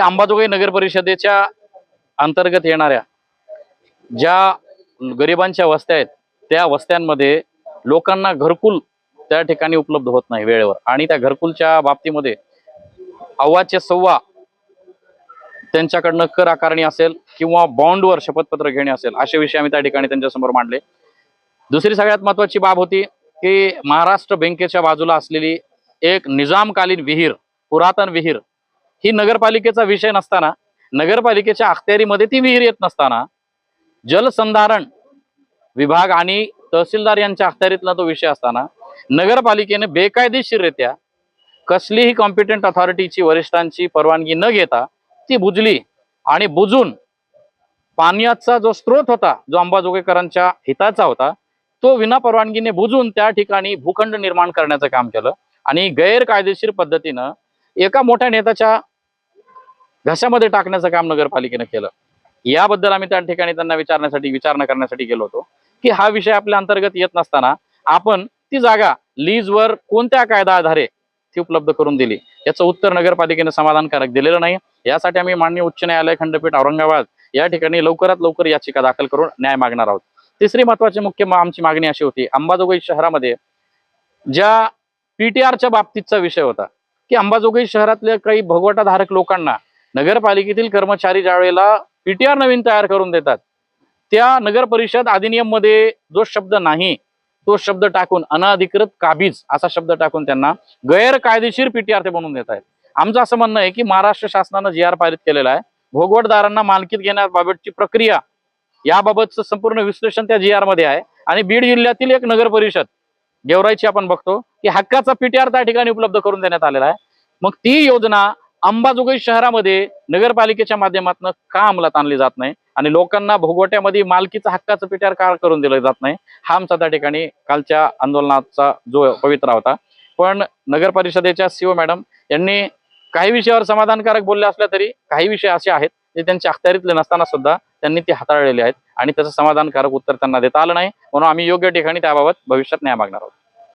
की अंबाजोगाई नगर परिषदेच्या अंतर्गत येणाऱ्या ज्या गरिबांच्या वस्त्या आहेत त्या वस्त्यांमध्ये लोकांना घरकुल त्या ठिकाणी उपलब्ध होत नाही वेळेवर. आणि त्या घरकुलच्या बाबतीमध्ये अव्वाचे सव्वा त्यांच्याकडनं कर आकारणी असेल किंवा बॉन्डवर शपथपत्र घेणे असेल असे विषय आम्ही त्या ठिकाणी त्यांच्यासमोर मांडले. दुसरी सगळ्यात महत्वाची बाब होती की महाराष्ट्र बँकेच्या बाजूला असलेली एक निजामकालीन विहीर पुरातन विहीर ही नगरपालिकेचा विषय नसताना नगरपालिकेच्या अखत्यारीमध्ये ती विहीर येत नसताना जलसंधारण विभाग आणि तहसीलदार यांच्या अखत्यारीतला तो विषय असताना नगरपालिकेने बेकायदेशीररित्या कसलीही कॉम्पिटंट अथॉरिटीची वरिष्ठांची परवानगी न घेता ती बुजली आणि बुजून पाण्याचा जो स्रोत होता जो अंबाजोगेकरांच्या हिताचा होता तो विना परवानगीने बुजून त्या ठिकाणी भूखंड निर्माण करण्याचं काम केलं आणि गैरकायदेशीर पद्धतीनं एका मोठ्या नेत्याच्या घशामध्ये टाकण्याचं काम नगरपालिकेनं केलं. याबद्दल आम्ही त्या ठिकाणी त्यांना विचारण्यासाठी विचारणा करण्यासाठी गेलो होतो की हा विषय आपल्या अंतर्गत येत नसताना आपण ती जागा लीजवर कोणत्या कायदा आधारे ती उपलब्ध करून दिली? याचं उत्तर नगरपालिकेने समाधानकारक दिलेलं नाही. यासाठी आम्ही माननीय उच्च न्यायालय खंडपीठ औरंगाबाद या ठिकाणी लवकरात लवकर याचिका दाखल करून न्याय मागणार आहोत. तिसरी महत्वाची मुख्य मा- आमची मागणी अशी होती अंबाजोगाई शहरामध्ये ज्या पीटीआरच्या बाबतीतचा विषय होता की अंबाजोगाई शहरातल्या काही भगवटाधारक लोकांना नगरपालिकेतील कर्मचारी ज्या पीटीआर नवीन तयार करून देतात त्या नगर परिषद अधिनियममध्ये जो शब्द नाही तो शब्द टाकून अनाधिकृत काबीज असा शब्द टाकून त्यांना गैरकायदेशीर पीटीआर ते बनवून देत आहेत आमचं असं म्हणणं आहे की महाराष्ट्र शासनानं जी आर पारित केलेला आहे भोगवटदारांना मालकीत घेण्याबाबतची प्रक्रिया याबाबतचं संपूर्ण विश्लेषण त्या जी आरमध्ये आहे. आणि बीड जिल्ह्यातील एक नगर परिषद गेवराईची आपण बघतो की हक्काचा पीटीआर त्या ठिकाणी उपलब्ध करून देण्यात आलेला आहे. मग ती योजना अंबाजोगाई शहरामध्ये नगरपालिकेच्या माध्यमातून का अंमलात आणली जात नाही? आणि लोकांना भोगवट्यामध्ये मालकीचा हक्काचं पीटीआर का करून दिलं जात नाही? हा आमचा त्या ठिकाणी कालच्या आंदोलनाचा जो पवित्रा होता. पण नगर परिषदेच्या सीओ मॅडम यांनी काही विषयावर समाधानकारक बोलले असल्या तरी काही विषय असे आहेत जे त्यांच्या अखत्यारीतले नसताना सुद्धा त्यांनी ते हाताळलेले आहेत. आणि त्याचं समाधानकारक उत्तर त्यांना देता आलं नाही. म्हणून आम्ही योग्य ठिकाणी त्याबाबत भविष्यात न्याय मागणार आहोत.